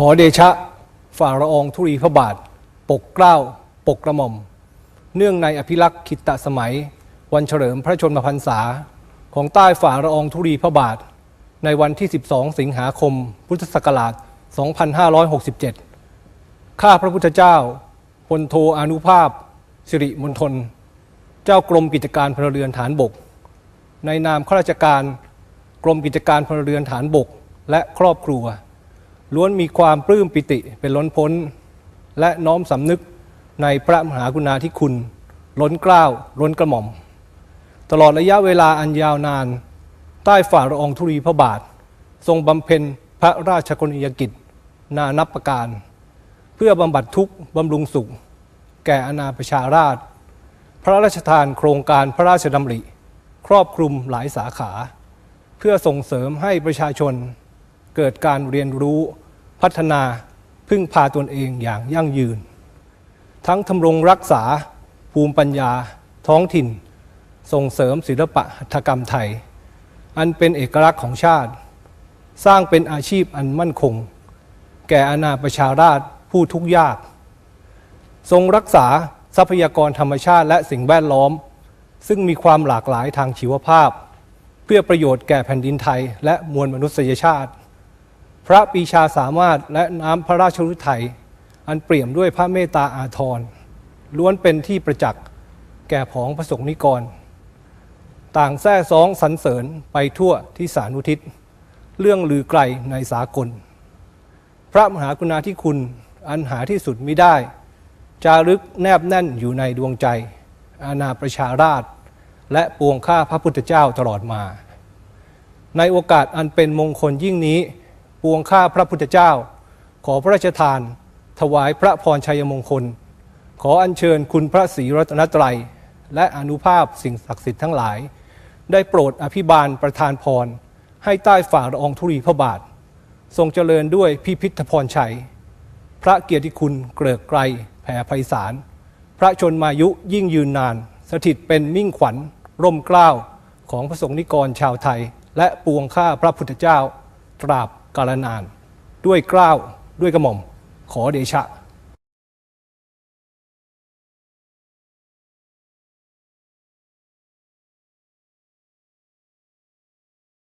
ขอเดชะฝ่าละอองธุรีพระบาท ปกเกล้า ปกกระหม่อม เนื่องในอภิรักษ์ขิตตสมัย วันเฉลิมพระชนมพรรษา ของใต้ฝ่าละอองธุรีพระบาท ในวันที่ 12 สิงหาคม พุทธศักราช 2567 ข้าพระพุทธเจ้าพลโทอนุภาพ สิริมณฑลเจ้ากรมกิจการพลเรือนฐานบก ในนามข้าราชการ กรมกิจการพลเรือนฐานบก และครอบครัว ล้วนมีความปลื้มปิติเป็นล้นพ้น และน้อมสำนึกในพระมหากรุณาธิคุณ ล้นเกล้าล้นกระหม่อม ตลอดระยะเวลาอันยาวนาน ใต้ฝ่าละองธุรีพระบาท ทรงบำเพ็ญพระราชกรณียกิจ นานับประการ เพื่อบำบัดทุกข์บำรุงสุข แก่อาณาประชาราช พระราชทานโครงการพระราชดำริ ครอบคลุมหลายสาขา เพื่อส่งเสริมให้ประชาชน เกิดการเรียนรู้พัฒนาพึ่งพาตนเองอย่างยั่งยืน ทั้งทำรงรักษาภูมิปัญญาท้องถิ่น ส่งเสริมศิลปะหัตถกรรมไทย อันเป็นเอกลักษณ์ของชาติ สร้างเป็นอาชีพอันมั่นคง แก่อาณาประชาราชผู้ทุกข์ยาก ทรงรักษาทรัพยากรธรรมชาติและสิ่งแวดล้อม ซึ่งมีความหลากหลายทางชีวภาพ เพื่อประโยชน์แก่แผ่นดินไทยและมวลมนุษยชาติ พระปีชาสามารถและน้ำพระราชฤทัยอันเปี่ยมด้วยพระเมตตาอาทรล้วนเป็นที่ประจักษ์แก่ผองพระสงฆ์นิกร ต่างแท้ซองสรรเสริญไปทั่วที่สานุทิศ เรื่องลือไกลในสากล พระมหากรุณาธิคุณอันหาที่สุดมิได้ จารึกแนบแน่นอยู่ในดวงใจ อาณาประชาราช และปวงข้าพระพุทธเจ้าตลอดมา ในโอกาสอันเป็นมงคลยิ่งนี้ ปวงข้าพระพุทธเจ้า ขอพระราชทาน ถวายพระพรชัยมงคล ขออัญเชิญคุณพระศรีรัตนตรัย และอนุภาพสิ่งศักดิ์สิทธิ์ทั้งหลาย ได้โปรดอภิบาลประทานพร ให้ใต้ฝ่าละอองธุรีพระบาท ทรงเจริญด้วยพิพิธพรชัย พระเกียรติคุณเกริกไกรแผ่ไพศาลพระชนมายุยิ่งยืนนาน สถิตเป็นมิ่งขวัญ ร่มเกล้าของพระสงฆ์นิกรชาวไทย และปวงข้าพระพุทธเจ้า ตราบ กาลนาน ด้วยกล้าวด้วยกระหม่อม ขอเดชะ